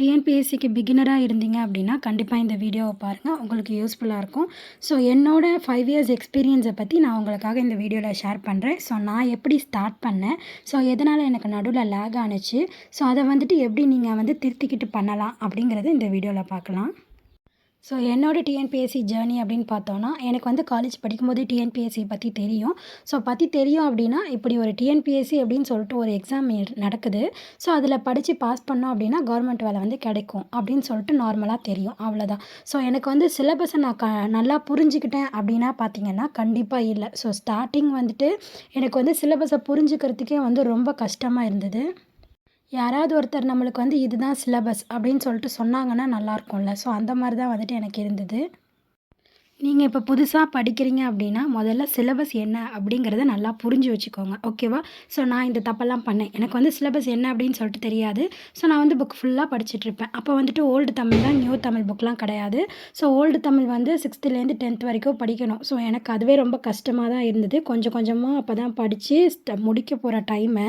டிஎன்பிஎஸ்சிக்கு பிகினராக இருந்தீங்க அப்படின்னா கண்டிப்பாக இந்த வீடியோவை பாருங்கள் உங்களுக்கு யூஸ்ஃபுல்லாக இருக்கும். ஸோ என்னோடய ஃபைவ் இயர்ஸ் எக்ஸ்பீரியன்ஸை பற்றி நான் உங்களுக்காக இந்த வீடியோவில் ஷேர் பண்ணுறேன் ஸோ நான் எப்படி ஸ்டார்ட் பண்ணேன்? ஸோ எதனால் எனக்கு நடுவில் லேக் ஆனுச்சு? ஸோ அதை வந்துட்டு எப்படி நீங்கள் வந்து திருத்திக்கிட்டு பண்ணலாம் அப்படிங்கிறத இந்த வீடியோவில் பார்க்கலாம். ஸோ என்னோடய டிஎன்பிஎஸ்சி ஜேர்னி அப்படின்னு பார்த்தோன்னா எனக்கு வந்து காலேஜ் படிக்கும்போதே டிஎன்பிஎஸ்சி பற்றி தெரியும். ஸோ பற்றி தெரியும் அப்படின்னா இப்படி ஒரு டிஎன்பிஎஸ்சி அப்படின்னு சொல்லிட்டு ஒரு எக்ஸாம் நடக்குது. ஸோ அதில் படித்து பாஸ் பண்ணோம் அப்படின்னா கவர்மெண்ட் வேலை வந்து கிடைக்கும் அப்படின்னு சொல்லிட்டு நார்மலாக தெரியும். அவ்வளோதான் ஸோ எனக்கு வந்து சிலபஸை நான் க நல்லா புரிஞ்சுக்கிட்டேன் அப்படின்னா பார்த்தீங்கன்னா கண்டிப்பாக இல்லை. ஸோ ஸ்டார்டிங் வந்துட்டு எனக்கு வந்து சிலபஸை புரிஞ்சுக்கிறதுக்கே வந்து ரொம்ப கஷ்டமாக இருந்தது. யாராவது ஒருத்தர் நம்மளுக்கு வந்து இதுதான் சிலபஸ் அப்படின்னு சொல்லிட்டு சொன்னாங்கன்னா நல்லாயிருக்கும்ல ஸோ அந்த மாதிரி தான் வந்துட்டு எனக்கு இருந்தது. நீங்கள் இப்போ புதுசாக படிக்கிறீங்க அப்படின்னா முதல்ல சிலபஸ் என்ன அப்படிங்கிறத நல்லா புரிஞ்சு வச்சுக்கோங்க ஓகேவா ஸோ நான் இந்த தப்பெல்லாம் பண்ணேன். எனக்கு வந்து சிலபஸ் என்ன அப்படின்னு சொல்லிட்டு தெரியாது. ஸோ நான் வந்து புக் ஃபுல்லாக படிச்சுட்ருப்பேன் அப்போ வந்துட்டு ஓல்டு தமிழ் தான் நியூ தமிழ் புக்லாம் கிடையாது. ஸோ ஓல்டு தமிழ் வந்து சிக்ஸ்த்துலேருந்து டென்த் வரைக்கும் படிக்கணும். ஸோ எனக்கு அதுவே ரொம்ப கஷ்டமாக தான் இருந்தது. கொஞ்சம் கொஞ்சமாக அப்போ தான் படித்து முடிக்க போகிற டைமை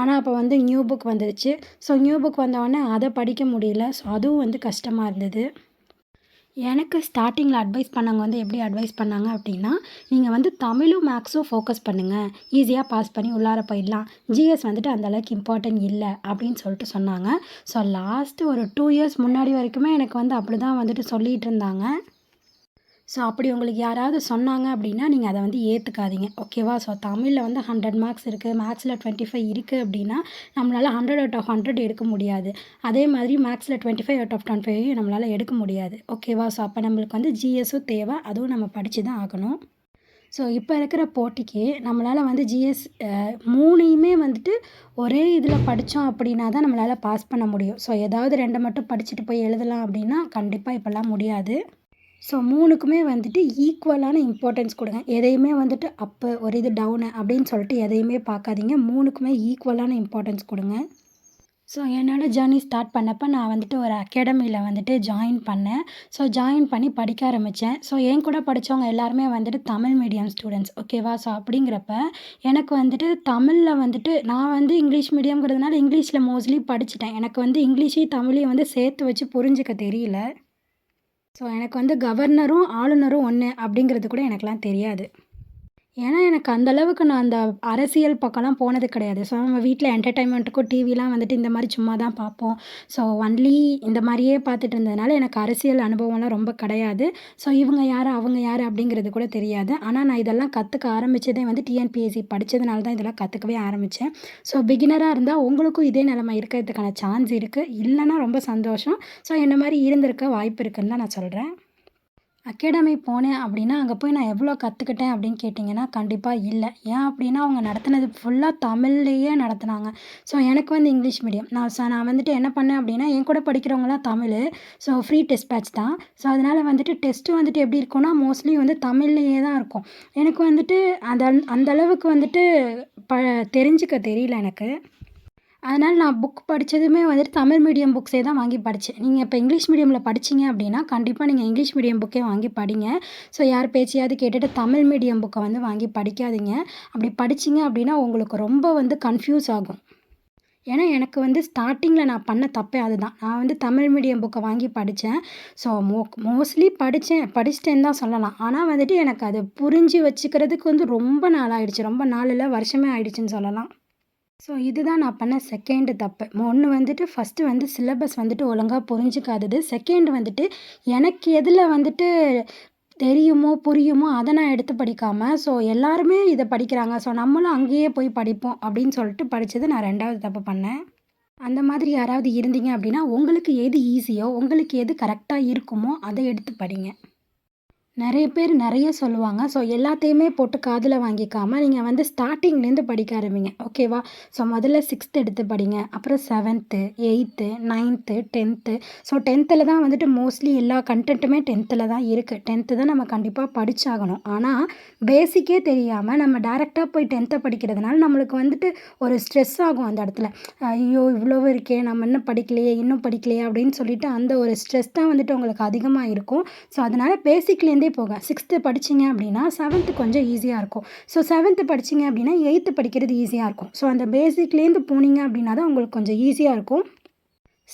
ஆனால் அப்போ வந்து நியூ புக் வந்துருச்சு. ஸோ நியூ புக் வந்தவொடனே அதை படிக்க முடியல. ஸோ அதுவும் வந்து கஷ்டமாக இருந்தது. எனக்கு ஸ்டார்டிங்கில் அட்வைஸ் பண்ணவங்க வந்து எப்படி அட்வைஸ் பண்ணாங்க அப்படின்னா நீங்கள் வந்து தமிழும் மேக்ஸும் ஃபோக்கஸ் பண்ணுங்கள் ஈஸியாக பாஸ் பண்ணி உள்ளார போயிடலாம். ஜிஎஸ் வந்துட்டு அந்தளவுக்கு இம்பார்ட்டன்ட் இல்லை அப்படின்னு சொல்லிட்டு சொன்னாங்க. ஸோ லாஸ்ட்டு ஒரு டூ இயர்ஸ் முன்னாடி வரைக்குமே எனக்கு வந்து அப்படி தான் வந்துட்டு சொல்லிகிட்டு இருந்தாங்க. ஸோ அப்படி உங்களுக்கு யாராவது சொன்னாங்க அப்படின்னா நீங்கள் அதை வந்து ஏற்றுக்காதீங்க ஓகேவா ஸோ தமிழில் வந்து ஹண்ட்ரட் மார்க்ஸ் இருக்குது மேக்ஸில் டுவெண்ட்டி ஃபைவ் இருக்குது அப்படின்னா நம்மளால் ஹண்ட்ரட் அவுட் ஆஃப் ஹண்ட்ரட் எடுக்க முடியாது. அதே மாதிரி மேக்ஸில் twenty five out of twenty five நம்மளால் எடுக்க முடியாது. ஓகேவா ஸோ அப்போ நம்மளுக்கு வந்து ஜிஎஸும் தேவை. அதுவும் நம்ம படித்து தான் ஆகணும். ஸோ இப்போ இருக்கிற போட்டிக்கு நம்மளால் வந்து ஜிஎஸ் மூணையுமே வந்துட்டு ஒரே இதில் படித்தோம் அப்படின்னா தான் நம்மளால் பாஸ் பண்ண முடியும். ஸோ ஏதாவது ரெண்டை மட்டும் படிச்சுட்டு போய் எழுதலாம் அப்படின்னா கண்டிப்பாக இப்போல்லாம் முடியாது. ஸோ மூணுக்குமே வந்துட்டு ஈக்குவலான இம்பார்ட்டன்ஸ் கொடுங்க. எதையுமே வந்துட்டு அப்பு ஒரு இது டவுனு அப்படின்னு சொல்லிட்டு எதையுமே பார்க்காதீங்க. மூணுக்குமே ஈக்குவலான இம்பார்ட்டன்ஸ் கொடுங்க. ஸோ என்னோடய ஜேர்னி ஸ்டார்ட் பண்ணப்போ நான் வந்துட்டு ஒரு அகாடமியில் வந்துட்டு ஜாயின் பண்ணேன். ஸோ ஜாயின் பண்ணி படிக்க ஆரம்பித்தேன் ஸோ என் கூட படித்தவங்க எல்லாருமே வந்துட்டு தமிழ் மீடியம் ஸ்டூடெண்ட்ஸ் ஓகேவா ஸோ அப்படிங்கிறப்ப எனக்கு வந்துட்டு தமிழில் வந்துட்டு நான் வந்து இங்கிலீஷ் மீடியம்ங்கிறதுனால இங்கிலீஷில் மோஸ்ட்லி படிச்சுட்டேன். எனக்கு வந்து இங்கிலீஷையும் தமிழையும் வந்து சேர்த்து வச்சு புரிஞ்சிக்க தெரியல. ஸோ எனக்கு வந்து கவர்னரும் ஆளுநரும் ஒன்று அப்படிங்கிறது கூட எனக்கெலாம் தெரியாது. ஏன்னா எனக்கு அந்தளவுக்கு நான் அந்த அரசியல் பக்கம்லாம் போனது கிடையாது. ஸோ நம்ம வீட்டில் என்டர்டைன்மெண்ட்டுக்கும் டிவிலாம் வந்துட்டு இந்த மாதிரி சும்மா தான் பார்ப்போம். ஸோ ஒன்லி இந்த மாதிரியே பார்த்துட்டு இருந்ததுனால எனக்கு அரசியல் அனுபவம்லாம் ரொம்ப கிடையாது. ஸோ இவங்க யார் அவங்க யார் அப்படிங்கிறது கூட தெரியாது. ஆனால் நான் இதெல்லாம் கற்றுக்க ஆரம்பித்ததே வந்து டிஎன்பிஎஸ்சி படித்ததுனால தான் இதெல்லாம் கற்றுக்கவே ஆரம்பித்தேன் ஸோ பிகினராக இருந்தால் உங்களுக்கும் இதே நிலமை இருக்கிறதுக்கான சான்ஸ் இருக்குது இல்லைன்னா ரொம்ப சந்தோஷம். ஸோ என்ன மாதிரி இருந்திருக்க வாய்ப்பு இருக்குன்னு தான் நான் சொல்கிறேன் அகாடமி போனேன் அப்படின்னா அங்கே போய் நான் எவ்வளோ கற்றுக்கிட்டேன் அப்படின்னு கேட்டிங்கன்னா கண்டிப்பாக இல்லை. ஏன் அப்படின்னா அவங்க நடத்தினது ஃபுல்லாக தமிழ்லேயே நடத்துனாங்க. ஸோ எனக்கு வந்து இங்கிலீஷ் மீடியம் நான் நான் வந்துட்டு என்ன பண்ணேன் அப்படின்னா என் கூட படிக்கிறவங்களாம் Tamil so free test batch தான். ஸோ அதனால் வந்துட்டு டெஸ்ட்டு வந்துட்டு எப்படி இருக்கும்னா மோஸ்ட்லி வந்து தமிழ்லேயே தான் இருக்கும். எனக்கு வந்துட்டு அந்த அந்த அளவுக்கு வந்துட்டு ப தெரிஞ்சுக்க தெரியல எனக்கு. அதனால் நான் புக் படித்ததுமே வந்துட்டு தமிழ் மீடியம் புக்ஸே தான் வாங்கி படித்தேன் நீங்கள் இப்போ இங்கிலீஷ் மீடியமில் படிச்சிங்க அப்படின்னா கண்டிப்பாக நீங்கள் இங்கிலீஷ் மீடியம் புக்கே வாங்கி படிங்க. ஸோ யார் பேச்சையாவது கேட்டுட்டு தமிழ் மீடியம் புக்கை வந்து வாங்கி படிக்காதீங்க. அப்படி படிச்சிங்க அப்படின்னா உங்களுக்கு ரொம்ப வந்து கன்ஃபியூஸ் ஆகும். ஏன்னா எனக்கு வந்து ஸ்டார்டிங்கில் நான் பண்ண தப்பே அதுதான். நான் வந்து தமிழ் மீடியம் புக்கை வாங்கி படித்தேன் ஸோ மோ மோஸ்ட்லி படித்தேன் படிச்சிட்டேன்னு தான் சொல்லலாம். ஆனால் வந்துட்டு எனக்கு அது புரிஞ்சு வச்சுக்கிறதுக்கு வந்து ரொம்ப நாள் ஆயிடுச்சு ரொம்ப நாள் இல்லை வருஷமே ஆயிடுச்சுன்னு சொல்லலாம். ஸோ இதுதான் நான் பண்ண செகண்டு தப்பு. ஒன்று வந்துட்டு ஃபஸ்ட்டு வந்து சிலபஸ் வந்துட்டு ஒழுங்காக புரிஞ்சுக்காதது. செகண்ட் வந்துட்டு எனக்கு எதில் வந்துட்டு தெரியுமோ புரியுமோ அதை நான் எடுத்து படிக்காமல் ஸோ எல்லாருமே இதை படிக்கிறாங்க. ஸோ நம்மளும் அங்கேயே போய் படிப்போம் அப்படின்னு சொல்லிட்டு படித்தது நான் ரெண்டாவது தப்பு பண்ணேன். அந்த மாதிரி யாராவது இருந்தீங்க அப்படின்னா உங்களுக்கு எது ஈஸியோ உங்களுக்கு எது கரெக்டாக இருக்குமோ அதை எடுத்து படிங்க. நிறைய பேர் நிறைய சொல்லுவாங்க. ஸோ எல்லாத்தையுமே போட்டு காதில் வாங்கிக்காமல் நீங்கள் வந்து ஸ்டார்டிங்லேருந்து படிக்க ஆரம்பிங்க. ஓகேவா ஸோ முதல்ல சிக்ஸ்த் எடுத்து படிங்க. அப்புறம் seventh eighth ninth tenth so டென்த்தில் தான் வந்துட்டு மோஸ்ட்லி எல்லா கண்டென்ட்டுமே டென்த்தில் தான் இருக்குது டென்த்து தான் நம்ம கண்டிப்பாக படித்தாகணும் ஆனால் பேசிக்கே தெரியாமல் நம்ம டேரெக்டாக போய் டென்த்தை படிக்கிறதுனால நம்மளுக்கு வந்துட்டு ஒரு ஸ்ட்ரெஸ் ஆகும் அந்த இடத்துல. ஐயோ இவ்வளோ இருக்கே நம்ம இன்னும் படிக்கலையே இன்னும் படிக்கலையே அப்படின்னு சொல்லிட்டு அந்த ஒரு ஸ்ட்ரெஸ் தான் வந்துட்டு உங்களுக்கு அதிகமாக இருக்கும். ஸோ அதனால் பேசிக்லேருந்தே போக சிக்ஸ்த்து படிச்சிங்க அப்படின்னா செவன்த்து கொஞ்சம் ஈஸியாக இருக்கும். ஸோ செவன்த்து படிச்சிங்க அப்படின்னா எயித்து படிக்கிறது ஈஸியாக இருக்கும். ஸோ அந்த பேசிக்லேருந்து போனீங்க அப்படின்னா தான் உங்களுக்கு கொஞ்சம் ஈஸியாக இருக்கும்.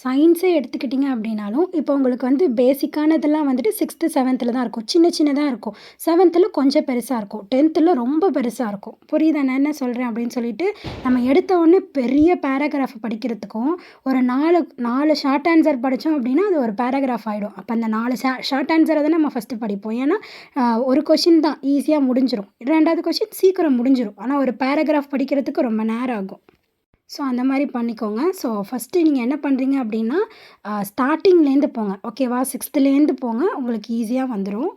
சயின்ஸே எடுத்துக்கிட்டிங்க அப்படின்னாலும் இப்போ உங்களுக்கு வந்து பேசிக்கானதெல்லாம் வந்துட்டு சிக்ஸ்த்து செவன்த்தில் தான் இருக்கும். சின்ன சின்னதாக இருக்கும். செவன்த்தில் கொஞ்சம் பெருசாக இருக்கும். டென்த்தில் ரொம்ப பெருசாக இருக்கும். புரியுதா? நான் என்ன சொல்கிறேன் அப்படின்னு சொல்லிட்டு நம்ம எடுத்த உடனே பெரிய பேராகிராஃப் படிக்கிறதுக்கும் ஒரு நாலு நாலு ஷார்ட் ஆன்சர் படித்தோம் அப்படின்னா அது ஒரு பேராகிராஃப் ஆகிடும் அப்போ அந்த நாலு ஷா ஷார்ட் ஆன்சரை தான் நம்ம ஃபஸ்ட்டு படிப்போம். ஏன்னா ஒரு கொஷின் தான். ஈஸியாக முடிஞ்சிடும் ரெண்டாவது கொஷின் சீக்கிரம் முடிஞ்சிடும் ஆனால் ஒரு பேராகிராஃப் படிக்கிறதுக்கு ரொம்ப நேரம் ஆகும். ஸோ அந்த மாதிரி பண்ணிக்கோங்க. ஸோ ஃபஸ்ட்டு நீங்கள் என்ன பண்ணுறீங்க அப்படின்னா ஸ்டார்டிங்லேருந்து போங்க. ஓகேவா சிக்ஸ்த்துலேருந்து போங்க. உங்களுக்கு ஈஸியாக வந்துடும்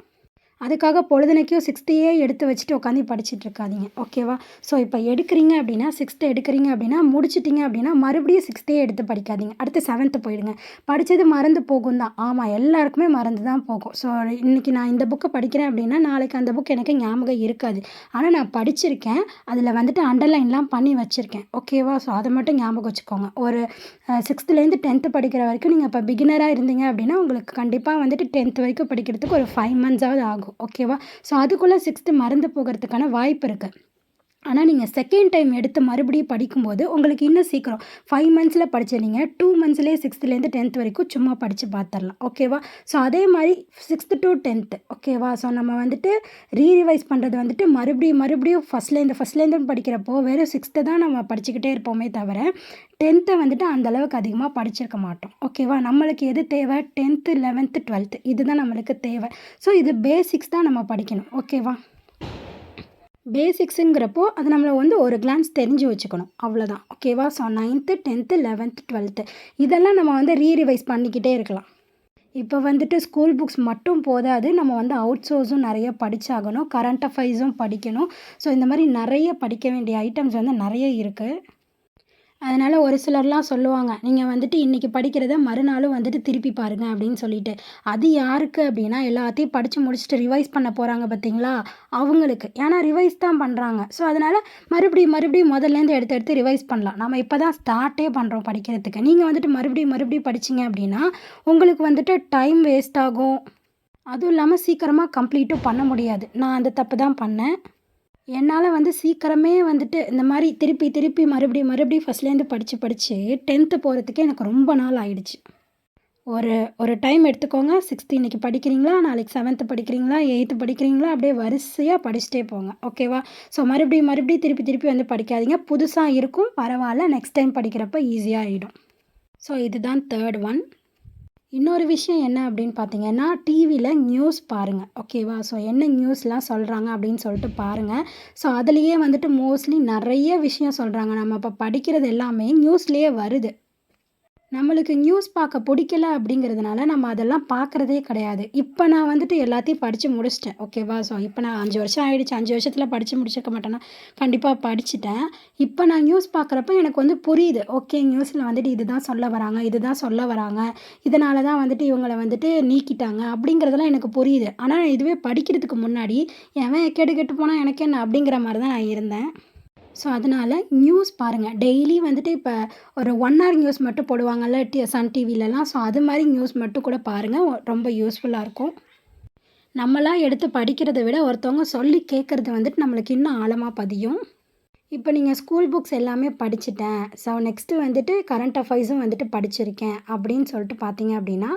அதுக்காக பொழுதுனைக்கும் சிக்ஸ்த்தையே எடுத்து வச்சுட்டு உட்காந்து படிச்சுட்டு இருக்காதிங்க ஓகேவா ஸோ இப்போ எடுக்கிறீங்க அப்படின்னா சிக்ஸ்த்து எடுக்கிறீங்க அப்படின்னா முடிச்சிட்டிங்க அப்படின்னா மறுபடியும் சிக்ஸ்த்தையே எடுத்து படிக்காதீங்க. அடுத்து செவன்த்து போயிடுங்க. படித்தது மறந்து போகும் தான். ஆமாம் எல்லாருக்குமே மறந்து தான் போகும். ஸோ இன்றைக்கி நான் இந்த புக்கை படிக்கிறேன் அப்படின்னா நாளைக்கு அந்த புக் எனக்கு ஞாபகம் இருக்காது. ஆனால் நான் படிச்சிருக்கேன். அதில் வந்துட்டு அண்டர்லைன்லாம் பண்ணி வச்சுருக்கேன். ஓகேவா ஸோ அதை மட்டும் ஞாபகம் வச்சுக்கோங்க. ஒரு சிக்ஸ்த்துலேருந்து டென்த்து படிக்கிற வரைக்கும் நீங்கள் இப்போ பிகினராக இருந்தீங்க அப்படின்னா உங்களுக்கு கண்டிப்பாக வந்துட்டு டென்த் வரைக்கும் படிக்கிறதுக்கு ஒரு ஃபைவ் மந்த்ஸாவது ஆகும். ஓகேவா? ஸோ அதுக்குள்ளே சிக்ஸ்த்து மறந்து போகிறதுக்கான வாய்ப்பு இருக்குது ஆனால் நீங்கள் செகண்ட் டைம் எடுத்து மறுபடியும் படிக்கும்போது உங்களுக்கு இன்னும் சீக்கிரம் ஃபைவ் மந்த்ஸில் படிச்சிருந்தீங்க டூ மந்த்ஸ்லேயே சிக்ஸ்த்துலேருந்து டென்த் வரைக்கும் சும்மா படித்து பார்த்துடலாம் ஓகேவா ஸோ அதே மாதிரி சிக்ஸ்த்து டு டென்த்து ஓகேவா ஸோ நம்ம வந்துட்டு ரீரிவைஸ் பண்ணுறது வந்துட்டு மறுபடியும் மறுபடியும் ஃபஸ்ட்லேருந்து ஃபஸ்ட்லேருந்து படிக்கிறப்போ வெறும் சிக்ஸ்த்து தான் நம்ம படிச்சுக்கிட்டே இருப்போமே தவிர டென்த்தை வந்துட்டு அந்த அளவுக்கு அதிகமாக படிச்சிருக்க மாட்டோம். ஓகேவா நம்மளுக்கு எது தேவை? டென்த்து லெவன்த்து டுவெல்த்து இதுதான் நம்மளுக்கு தேவை. ஸோ இது பேசிக்ஸ் தான் நம்ம படிக்கணும். ஓகேவா பேசிக்ஸுங்கிறப்போ அது நம்மளை வந்து ஒரு கிளான்ஸ் தெரிஞ்சு வச்சுக்கணும். அவ்வளோதான் ஓகேவா so ninth tenth eleventh twelfth இதெல்லாம் நம்ம வந்து ரீரிவைஸ் பண்ணிக்கிட்டே இருக்கலாம். இப்போ வந்துட்டு ஸ்கூல் புக்ஸ் மட்டும் போதாது. நம்ம வந்து அவுட் சோர்ஸும் நிறைய படித்தாகணும் கரண்ட் அஃபைர்ஸும் படிக்கணும். ஸோ இந்த மாதிரி நிறைய படிக்க வேண்டிய ஐட்டம்ஸ் வந்து நிறைய இருக்குது அதனால் ஒரு சிலர்லாம் சொல்லுவாங்க நீங்கள் வந்துட்டு இன்றைக்கி படிக்கிறத மறுநாளும் வந்துட்டு திருப்பி பாருங்கள் அப்படின்னு சொல்லிட்டு. அது யாருக்கு அப்படின்னா எல்லாத்தையும் படித்து முடிச்சுட்டு ரிவைஸ் பண்ண போகிறாங்க பார்த்தீங்களா? அவங்களுக்கு. ஏன்னா ரிவைஸ் தான் பண்ணுறாங்க ஸோ அதனால் மறுபடியும் மறுபடியும் முதல்லேருந்து எடுத்து எடுத்து ரிவைஸ் பண்ணலாம். நம்ம இப்போ தான் ஸ்டார்ட்டே பண்ணுறோம் படிக்கிறதுக்கு. நீங்கள் வந்துட்டு மறுபடியும் மறுபடியும் படிச்சீங்க அப்படின்னா உங்களுக்கு வந்துட்டு டைம் வேஸ்ட் ஆகும். அதுவும் இல்லாமல் சீக்கிரமாக கம்ப்ளீட்டும் பண்ண முடியாது. நான் அந்த தப்பு தான் பண்ணேன். என்னால் வந்து சீக்கிரமே வந்துட்டு இந்த மாதிரி திருப்பி திருப்பி மறுபடியும் மறுபடியும் ஃபஸ்ட்லேருந்து படித்து படித்து டென்த்து போகிறதுக்கே எனக்கு ரொம்ப நாள் ஆயிடுச்சு. ஒரு ஒரு டைம் எடுத்துக்கோங்க. சிக்ஸ்த்து இன்றைக்கி படிக்கிறீங்களா? நாளைக்கு செவன்த்து படிக்கிறீங்களா? எயித்து படிக்கிறீங்களா? அப்படியே வரிசையாக படிச்சுட்டே போங்க. ஓகேவா ஸோ மறுபடியும் மறுபடியும் திருப்பி திருப்பி வந்து படிக்காதீங்க. புதுசாக இருக்கும். பரவாயில்ல. நெக்ஸ்ட் டைம் படிக்கிறப்ப ஈஸியாக ஆகிடும் ஸோ இதுதான் தேர்ட் ஒன் இன்னொரு விஷயம் என்ன அப்படின்னு பார்த்தீங்கன்னா டிவியில் நியூஸ் பாருங்கள் ஓகேவா ஸோ என்ன நியூஸ்லாம் சொல்கிறாங்க அப்படின்னு சொல்லிட்டு பாருங்கள் ஸோ அதுலேயே வந்துட்டு மோஸ்ட்லி நிறைய விஷயம் சொல்கிறாங்க நம்ம இப்போ படிக்கிறது எல்லாமே நியூஸ்லேயே வருது. நம்மளுக்கு நியூஸ் பார்க்க பிடிக்கல அப்படிங்கிறதுனால நம்ம அதெல்லாம் பார்க்குறதே கிடையாது. இப்போ நான் வந்துட்டு எல்லாத்தையும் படித்து முடிச்சிட்டேன். ஓகேவா ஸோ இப்போ நான் அஞ்சு வருஷம் ஆகிடுச்சு அஞ்சு வருஷத்தில் படித்து முடிச்சிருக்க மாட்டேன்னா கண்டிப்பாக படிச்சுட்டேன். இப்போ நான் நியூஸ் பார்க்குறப்ப எனக்கு வந்து புரியுது. ஓகே நியூஸில் வந்துட்டு இதுதான் சொல்ல வராங்க இதுதான் சொல்ல வராங்க. இதனால தான் வந்துட்டு இவங்களை வந்துட்டு நீக்கிட்டாங்க அப்படிங்கிறதெல்லாம் எனக்கு புரியுது. ஆனால் இதுவே படிக்கிறதுக்கு முன்னாடி எவன் கெடு கெட்டு போனால் எனக்கு என்ன அப்படிங்கிற மாதிரி தான் நான் இருந்தேன். ஸோ அதனால் நியூஸ் பாருங்கள் டெய்லி வந்துட்டு இப்போ ஒரு ஒன் ஹவர் நியூஸ் மட்டும் போடுவாங்கள்ல டி சன் டிவிலலாம் ஸோ அது மாதிரி நியூஸ் மட்டும் கூட பாருங்கள் ரொம்ப யூஸ்ஃபுல்லாக இருக்கும். நம்மளாம் எடுத்து படிக்கிறத விட ஒருத்தவங்க சொல்லி கேட்குறது வந்துட்டு நம்மளுக்கு இன்னும் ஆழமாக பதியும். இப்போ நீங்கள் ஸ்கூல் புக்ஸ் எல்லாமே படிச்சிட்டேன். ஸோ நெக்ஸ்ட்டு வந்துட்டு கரண்ட் அஃபைர்ஸும் வந்துட்டு படிச்சிருக்கேன். அப்படின்னு சொல்லிட்டு பார்த்தீங்க அப்படின்னா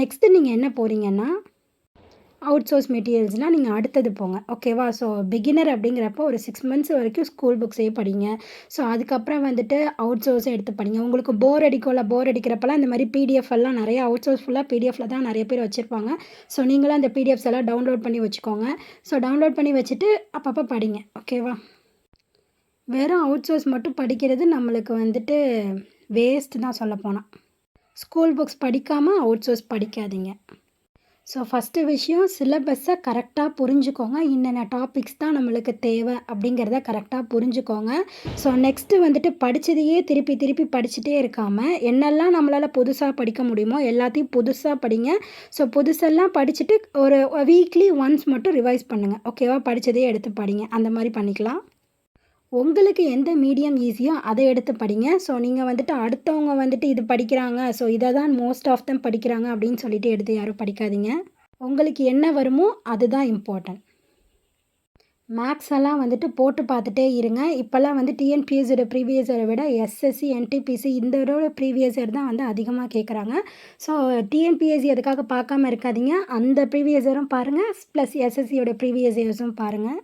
நெக்ஸ்ட்டு நீங்கள் என்ன போகிறீங்கன்னா அவுட் சோர்ஸ் மெட்டீரியல்ஸ்னால் நீங்கள் அடுத்தது போங்க. ஓகேவா ஸோ பிகினர் அப்படிங்கிறப்போ ஒரு சிக்ஸ் மந்த்ஸ் வரைக்கும் ஸ்கூல் புக்ஸே படிங்க. ஸோ அதுக்கப்புறம் வந்துட்டு அவுட் சோர்ஸே எடுத்து படிங்க. உங்களுக்கு போர் அடிக்கோல போர் அடிக்கிறப்பெல்லாம் இந்த மாதிரி பிடிஎஃப் எல்லாம் நிறைய அவுட் சோர்ஸ் ஃபுல்லாக பிடிஎஃப்ல தான் நிறைய பேர் வச்சுருப்பாங்க. ஸோ நீங்களும் அந்த பிடிஎஃப்ஸ் எல்லாம் டவுன்லோட் பண்ணி வச்சுக்கோங்க. ஸோ டவுன்லோட் பண்ணி வச்சுட்டு அப்பப்போ படிங்க. ஓகேவா வெறும் அவுட் சோர்ஸ் மட்டும் படிக்கிறது நம்மளுக்கு வந்துட்டு வேஸ்ட் தான் சொல்ல போனால் ஸ்கூல் புக்ஸ் படிக்காமல் அவுட் சோர்ஸ் படிக்காதீங்க. ஸோ ஃபஸ்ட்டு விஷயம் சிலபஸை கரெக்டாக புரிஞ்சுக்கோங்க. என்னென்ன டாபிக்ஸ் தான் நம்மளுக்கு தேவை அப்படிங்கிறத கரெக்டாக புரிஞ்சுக்கோங்க. ஸோ நெக்ஸ்ட்டு வந்துட்டு படித்ததையே திருப்பி திருப்பி படிச்சுட்டே இருக்காமல் என்னெல்லாம் நம்மளால் புதுசாக படிக்க முடியுமோ எல்லாத்தையும் புதுசாக படிங்க. ஸோ புதுசெல்லாம் படிச்சுட்டு ஒரு வீக்லி ஒன்ஸ் மட்டும் ரிவைஸ் பண்ணுங்கள் ஓகேவா படித்ததையே எடுத்து படிங்க. அந்த மாதிரி பண்ணிக்கலாம். உங்களுக்கு எந்த மீடியம் ஈஸியோ அதை எடுத்து படிங்க. ஸோ நீங்கள் வந்துட்டு அடுத்தவங்க வந்துட்டு இது படிக்கிறாங்க. ஸோ இதை தான் மோஸ்ட் ஆஃப் தம் படிக்கிறாங்க அப்படின்னு சொல்லிட்டு எடுத்து யாரும் படிக்காதீங்க. உங்களுக்கு என்ன வருமோ அதுதான் இம்பார்ட்டன்ட் மேக்ஸ் எல்லாம் வந்துட்டு போட்டு பார்த்துட்டே இருங்க. இப்போல்லாம் வந்து டிஎன்பிஎஸ்சியோட ப்ரீவியஸ் இயரை விட எஸ்எஸ்சி என்டிபிசி இந்த இதோட ப்ரீவியஸ் இயர் தான் வந்து அதிகமாக கேட்குறாங்க ஸோ டிஎன்பிஎஸ்சி அதுக்காக பார்க்காம இருக்காதீங்க. அந்த ப்ரீவியஸ் இயரும் பாருங்கள் ப்ளஸ் எஸ்எஸ்சியோட ப்ரீவியஸ் இயர்ஸும் பாருங்கள்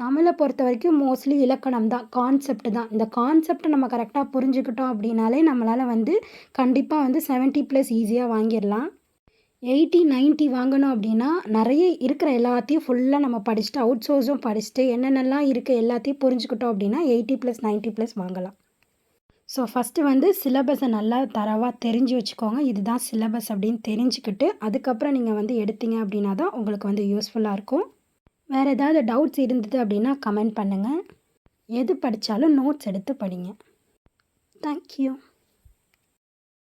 தமிழை பொறுத்த வரைக்கும் மோஸ்ட்லி இலக்கணம் தான் கான்செப்ட் தான். இந்த கான்செப்டை நம்ம கரெக்டாக புரிஞ்சுக்கிட்டோம் அப்படின்னாலே நம்மளால் வந்து கண்டிப்பாக வந்து 70 ப்ளஸ் ஈஸியாக வாங்கிடலாம். எயிட்டி 90 வாங்கணும் அப்படின்னா நிறைய இருக்கிற எல்லாத்தையும் ஃபுல்லாக நம்ம படிச்சுட்டு அவுட் சோர்ஸும் படிச்சுட்டு என்னென்னலாம் இருக்குது எல்லாத்தையும் புரிஞ்சுக்கிட்டோம் அப்படின்னா எயிட்டி ப்ளஸ் 90 ப்ளஸ் வாங்கலாம். ஸோ ஃபஸ்ட்டு வந்து சிலபஸை நல்லா தரவாக தெரிஞ்சு வச்சுக்கோங்க. இதுதான் சிலபஸ் அப்படின்னு தெரிஞ்சுக்கிட்டு அதுக்கப்புறம் நீங்கள் வந்து எடுத்தீங்க அப்படின்னா தான் உங்களுக்கு வந்து யூஸ்ஃபுல்லாக இருக்கும். வேறு ஏதாவது டவுட்ஸ் இருந்தது அப்படின்னா கமெண்ட் பண்ணுங்கள் எது படித்தாலும் நோட்ஸ் எடுத்து படிங்க. தேங்க்யூ